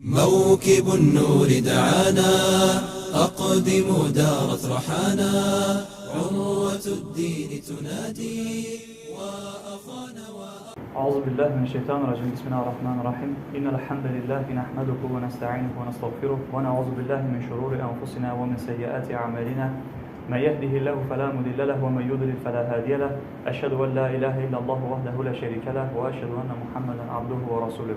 موكب النور دعانا أقدم دارت رحانا عروة الدين تنادي وأخانا أعوذ بالله من الشيطان الرجيم. بسم الله الرحمن الرحيم. إن الحمد لله نحمده ونستعينه ونستغفره ونعوذ بالله من شرور أنفسنا ومن سيئات أعمالنا. من يهده الله فلا مضل له ومن يضلل فلا هادي له. أشهد أن لا إله إلا الله وحده لا شريك له وأشهد أن محمدا عبده ورسوله.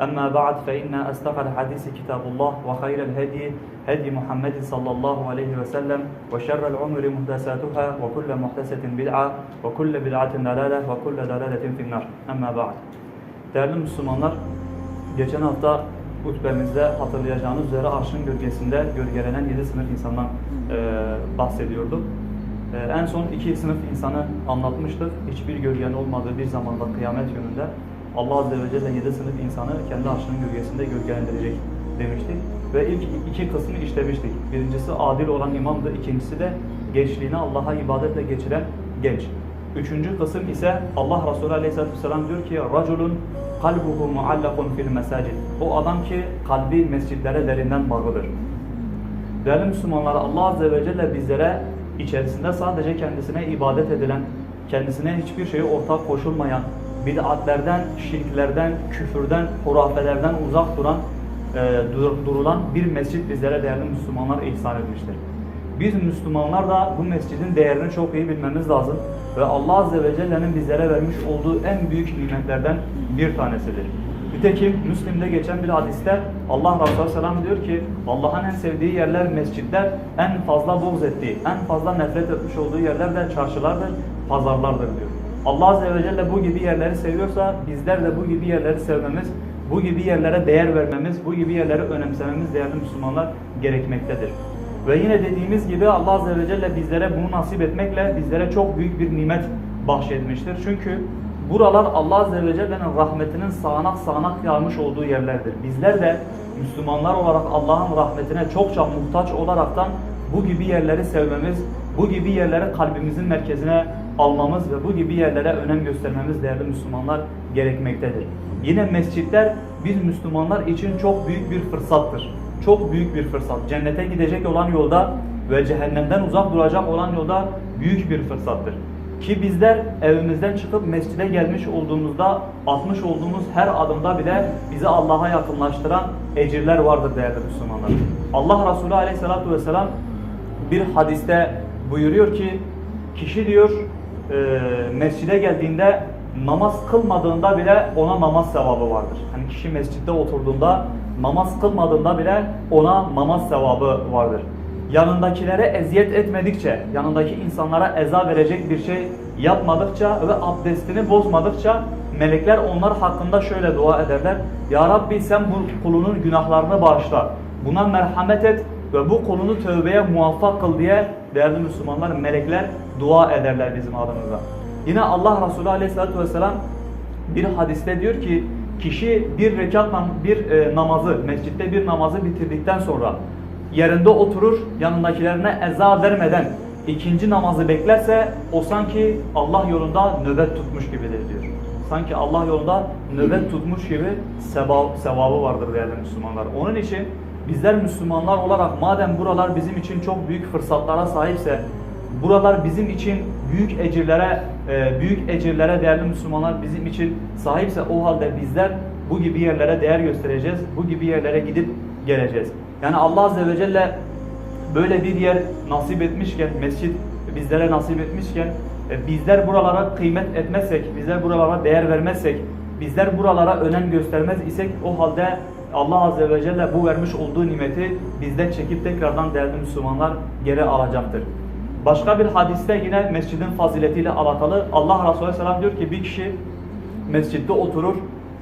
أما بعد فإن أصدق الحديث كتاب الله وخير الهدي هدي محمد صلى الله عليه وسلم وشر العمر محدثاتها وكل محدثة بدعة وكل بدعة ضلالة وكل ضلالة في النار أما بعد Değerli Müslümanlar, geçen hafta hutbemizde hatırlayacağınız üzere arşın gölgesinde gölgelenen 7 sınıf insandan e, bahsediyorduk. E, en son iki sınıf insanı anlatmıştık. Hiçbir gölgenin olmadığı bir zamanda kıyamet gününde Allah Azze ve Celle 7 sınıf insanı kendi arşının gölgesinde gölgelendirecek demiştik. Ve ilk iki kısmı işlemiştik. Birincisi adil olan imamdı. ikincisi de gençliğini Allah'a ibadetle geçiren genç. Üçüncü kısım ise Allah Resulü Aleyhisselatü Vesselam diyor ki Raculun kalbuhu muallakun fil mesacid. O adam ki kalbi mescitlere derinden bağlıdır. Değerli Müslümanlar Allah Azze ve Celle bizlere içerisinde sadece kendisine ibadet edilen, kendisine hiçbir şeye ortak koşulmayan, bid'atlerden, şirklerden, küfürden, hurafelerden uzak duran, e, dur- durulan bir mescit bizlere değerli Müslümanlar ihsan etmiştir. Biz Müslümanlar da bu mescidin değerini çok iyi bilmemiz lazım ve Allah Azze ve Celle'nin bizlere vermiş olduğu en büyük nimetlerden bir tanesidir. Nitekim Müslim'de geçen bir hadiste Allah Resulü Selam diyor ki Allah'ın en sevdiği yerler mescitler, en fazla buğz ettiği, en fazla nefret etmiş olduğu yerler de çarşılardır, pazarlardır diyor. Allah Azze ve Celle bu gibi yerleri seviyorsa bizler de bu gibi yerleri sevmemiz, bu gibi yerlere değer vermemiz, bu gibi yerleri önemsememiz değerli Müslümanlar gerekmektedir. Ve yine dediğimiz gibi Allah Azze ve Celle bizlere bunu nasip etmekle bizlere çok büyük bir nimet bahşetmiştir. Çünkü buralar Allah Azze ve Celle'nin rahmetinin sağanak sağanak yağmış olduğu yerlerdir. Bizler de Müslümanlar olarak Allah'ın rahmetine çokça muhtaç olaraktan bu gibi yerleri sevmemiz, bu gibi yerleri kalbimizin merkezine almamız ve bu gibi yerlere önem göstermemiz değerli Müslümanlar gerekmektedir. Yine mescitler biz Müslümanlar için çok büyük bir fırsattır. Çok büyük bir fırsat. Cennete gidecek olan yolda ve cehennemden uzak duracak olan yolda büyük bir fırsattır. Ki bizler evimizden çıkıp mescide gelmiş olduğumuzda atmış olduğumuz her adımda bile bizi Allah'a yakınlaştıran ecirler vardır değerli Müslümanlar. Allah Resulü Aleyhisselatü Vesselam bir hadiste buyuruyor ki kişi diyor e, mescide geldiğinde namaz kılmadığında bile ona namaz sevabı vardır. Hani kişi mescitte oturduğunda namaz kılmadığında bile ona namaz sevabı vardır. Yanındakilere eziyet etmedikçe, yanındaki insanlara eza verecek bir şey yapmadıkça ve abdestini bozmadıkça melekler onlar hakkında şöyle dua ederler. Ya Rabbi sen bu kulunun günahlarını bağışla. Buna merhamet et ve bu kulunu tövbeye muvaffak kıl diye değerli Müslümanlar melekler dua ederler bizim adımıza. Yine Allah Resulü Aleyhisselatü Vesselam bir hadiste diyor ki kişi bir rekat bir e, namazı mescitte bir namazı bitirdikten sonra yerinde oturur yanındakilerine eza vermeden ikinci namazı beklerse o sanki Allah yolunda nöbet tutmuş gibidir diyor. Sanki Allah yolunda nöbet tutmuş gibi sevabı vardır değerli Müslümanlar. Onun için bizler Müslümanlar olarak madem buralar bizim için çok büyük fırsatlara sahipse Buralar bizim için büyük ecirlere, e, büyük ecirlere değerli Müslümanlar bizim için sahipse o halde bizler bu gibi yerlere değer göstereceğiz. Bu gibi yerlere gidip geleceğiz. Yani Allah Azze ve Celle böyle bir yer nasip etmişken, mescit bizlere nasip etmişken e, bizler buralara kıymet etmezsek, bizler buralara değer vermezsek, bizler buralara önem göstermez isek o halde Allah Azze ve Celle bu vermiş olduğu nimeti bizden çekip tekrardan değerli Müslümanlar geri alacaktır. Başka bir hadiste yine mescidin faziletiyle alakalı Allah Resulü Aleyhisselam diyor ki bir kişi mescitte oturur,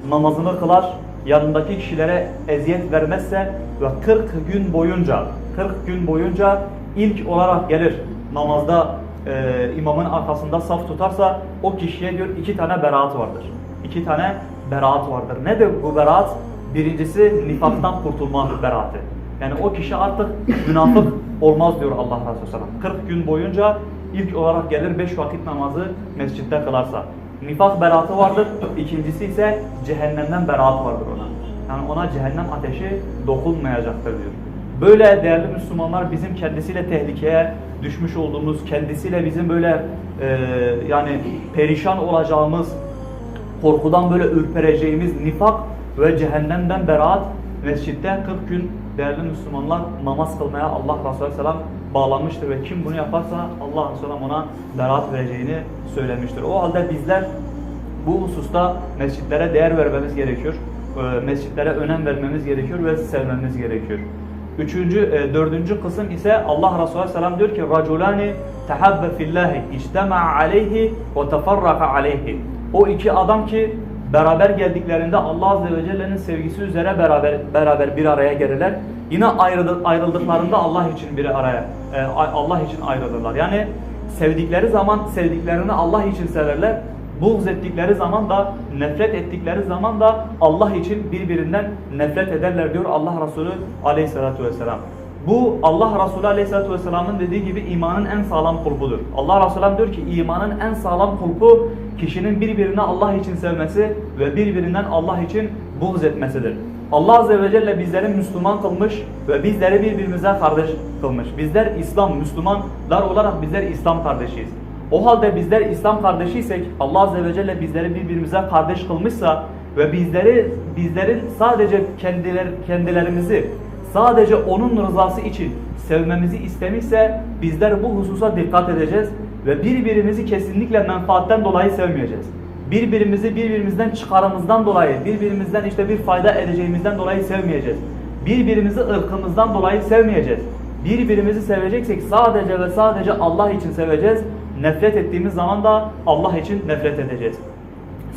namazını kılar, yanındaki kişilere eziyet vermezse ve 40 gün boyunca 40 gün boyunca ilk olarak gelir namazda e, imamın arkasında saf tutarsa o kişiye diyor iki tane beraat vardır. İki tane beraat vardır. Nedir bu beraat? Birincisi nifaktan kurtulma beraati. Yani o kişi artık münafık olmaz diyor Allah Resulü Sallam. 40 gün boyunca ilk olarak gelir 5 vakit namazı mescitte kılarsa. Nifak beraatı vardır. İkincisi ise cehennemden beraat vardır ona. Yani ona cehennem ateşi dokunmayacaktır diyor. Böyle değerli Müslümanlar bizim kendisiyle tehlikeye düşmüş olduğumuz, kendisiyle bizim böyle e, yani perişan olacağımız, korkudan böyle ürpereceğimiz nifak ve cehennemden beraat mescitte 40 gün değerli Müslümanlar namaz kılmaya Allah Resulü Selam bağlanmıştır ve kim bunu yaparsa Allah Resulü ona beraat vereceğini söylemiştir. O halde bizler bu hususta mescitlere değer vermemiz gerekiyor. Ee, Mescitlere önem vermemiz gerekiyor ve sevmemiz gerekiyor. Üçüncü, e, dördüncü kısım ise Allah Resulü Selam diyor ki Raculani tehabbe fillahi ictema'a aleyhi ve tefarraka aleyhi. O iki adam ki beraber geldiklerinde Allah Azze ve Celle'nin sevgisi üzere beraber beraber bir araya gelirler. Yine ayrıldı- ayrıldıklarında Allah için bir araya e, Allah için ayrılırlar. Yani sevdikleri zaman sevdiklerini Allah için severler. Buğz ettikleri zaman da nefret ettikleri zaman da Allah için birbirinden nefret ederler diyor Allah Resulü Aleyhisselatü Vesselam. Bu Allah Resulü Aleyhisselatü Vesselam'ın dediği gibi imanın en sağlam kulpudur. Allah Resulü diyor ki imanın en sağlam kulpu kişinin birbirini Allah için sevmesi ve birbirinden Allah için buğz etmesidir. Allah Azze ve Celle bizleri Müslüman kılmış ve bizleri birbirimize kardeş kılmış. Bizler İslam, Müslümanlar olarak bizler İslam kardeşiyiz. O halde bizler İslam kardeşiysek Allah Azze ve Celle bizleri birbirimize kardeş kılmışsa ve bizleri bizlerin sadece kendiler, kendilerimizi sadece onun rızası için sevmemizi istemişse bizler bu hususa dikkat edeceğiz ve birbirimizi kesinlikle menfaatten dolayı sevmeyeceğiz. Birbirimizi birbirimizden çıkarımızdan dolayı, birbirimizden işte bir fayda edeceğimizden dolayı sevmeyeceğiz. Birbirimizi ırkımızdan dolayı sevmeyeceğiz. Birbirimizi seveceksek sadece ve sadece Allah için seveceğiz. Nefret ettiğimiz zaman da Allah için nefret edeceğiz.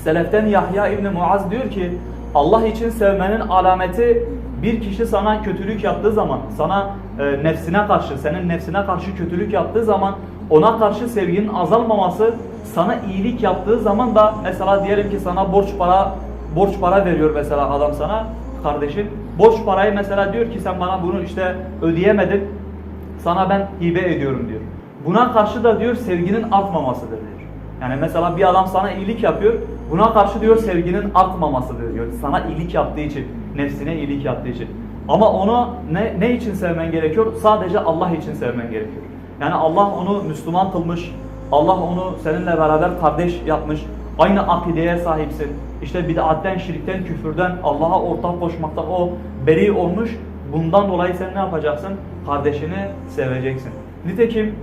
Seleften Yahya İbni Muaz diyor ki Allah için sevmenin alameti bir kişi sana kötülük yaptığı zaman, sana e, nefsine karşı, senin nefsine karşı kötülük yaptığı zaman ona karşı sevginin azalmaması, sana iyilik yaptığı zaman da mesela diyelim ki sana borç para borç para veriyor mesela adam sana kardeşin. Borç parayı mesela diyor ki sen bana bunu işte ödeyemedin. Sana ben hibe ediyorum diyor. Buna karşı da diyor sevginin artmamasıdır diyor. Yani mesela bir adam sana iyilik yapıyor. Buna karşı diyor sevginin artmamasıdır diyor. Sana iyilik yaptığı için, nefsine iyilik yaptığı için. Ama onu ne, ne için sevmen gerekiyor? Sadece Allah için sevmen gerekiyor. Yani Allah onu Müslüman kılmış. Allah onu seninle beraber kardeş yapmış. Aynı akideye sahipsin. İşte bid'atten, şirkten, küfürden, Allah'a ortak koşmaktan o beri olmuş. Bundan dolayı sen ne yapacaksın? Kardeşini seveceksin. Nitekim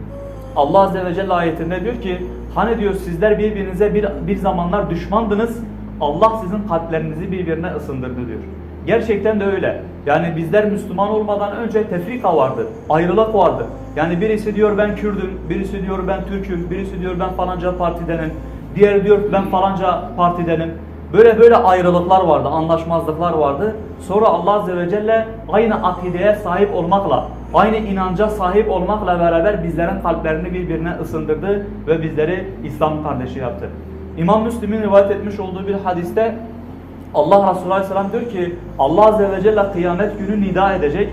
Allah Azze ve Celle ayetinde diyor ki hani diyor sizler birbirinize bir, bir zamanlar düşmandınız Allah sizin kalplerinizi birbirine ısındırdı diyor. Gerçekten de öyle. Yani bizler Müslüman olmadan önce tefrika vardı. Ayrılık vardı. Yani birisi diyor ben Kürdüm, birisi diyor ben Türk'üm, birisi diyor ben falanca partidenim. Diğeri diyor ben falanca partidenim. Böyle böyle ayrılıklar vardı, anlaşmazlıklar vardı. Sonra Allah Azze ve Celle aynı akideye sahip olmakla, aynı inanca sahip olmakla beraber bizlerin kalplerini birbirine ısındırdı ve bizleri İslam kardeşi yaptı. İmam Müslim'in rivayet etmiş olduğu bir hadiste Allah Resulü Aleyhisselam diyor ki Allah Azze ve Celle kıyamet günü nida edecek.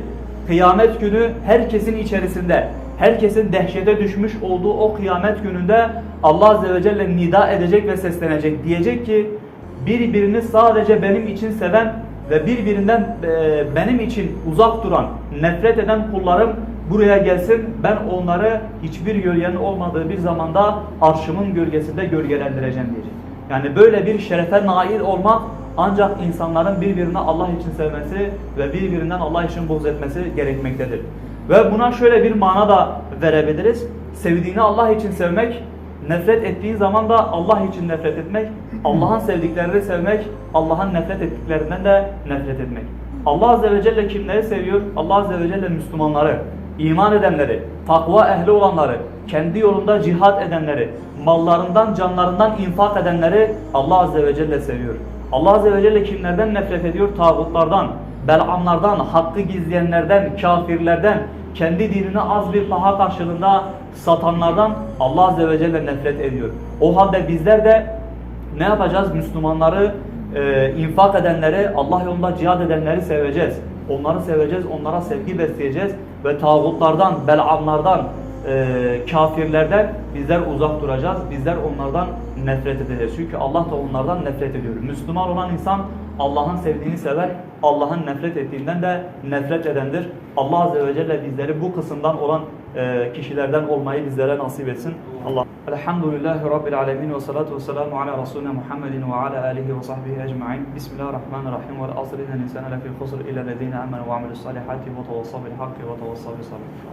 Kıyamet günü herkesin içerisinde, herkesin dehşete düşmüş olduğu o kıyamet gününde Allah Azze ve Celle nida edecek ve seslenecek. Diyecek ki birbirini sadece benim için seven ve birbirinden e, benim için uzak duran, nefret eden kullarım buraya gelsin. Ben onları hiçbir gölgenin olmadığı bir zamanda arşımın gölgesinde gölgelendireceğim diyecek. Yani böyle bir şerefe nail olmak ancak insanların birbirini Allah için sevmesi ve birbirinden Allah için buğz etmesi gerekmektedir. Ve buna şöyle bir mana da verebiliriz. Sevdiğini Allah için sevmek, nefret ettiği zaman da Allah için nefret etmek, Allah'ın sevdiklerini sevmek, Allah'ın nefret ettiklerinden de nefret etmek. Allah Azze ve Celle kimleri seviyor? Allah Azze ve Celle Müslümanları, iman edenleri, takva ehli olanları, kendi yolunda cihat edenleri, mallarından, canlarından infak edenleri Allah Azze ve Celle seviyor. Allah Azze ve Celle kimlerden nefret ediyor? Tağutlardan, belamlardan, hakkı gizleyenlerden, kafirlerden, kendi dinini az bir paha karşılığında satanlardan Allah Azze ve Celle nefret ediyor. O halde bizler de ne yapacağız? Müslümanları, e, infak edenleri, Allah yolunda cihad edenleri seveceğiz. Onları seveceğiz, onlara sevgi besleyeceğiz ve tağutlardan, belamlardan, e, kafirlerden bizler uzak duracağız. Bizler onlardan nefret edeceğiz. Çünkü Allah da onlardan nefret ediyor. Müslüman olan insan Allah'ın sevdiğini sever, Allah'ın nefret ettiğinden de nefret edendir. Allah Azze ve Celle bizleri bu kısımdan olan e, kişilerden olmayı bizlere nasip etsin. Allah. Elhamdülillahi Rabbil alemin ve salatu ve selamu ala Resulina Muhammedin ve ala alihi ve sahbihi ecma'in. Bismillahirrahmanirrahim. Vel asr innel insane lefî husr illa lezîne amenu ve amilus salihati ve tevassav bil hakki ve tevassav bis sabr.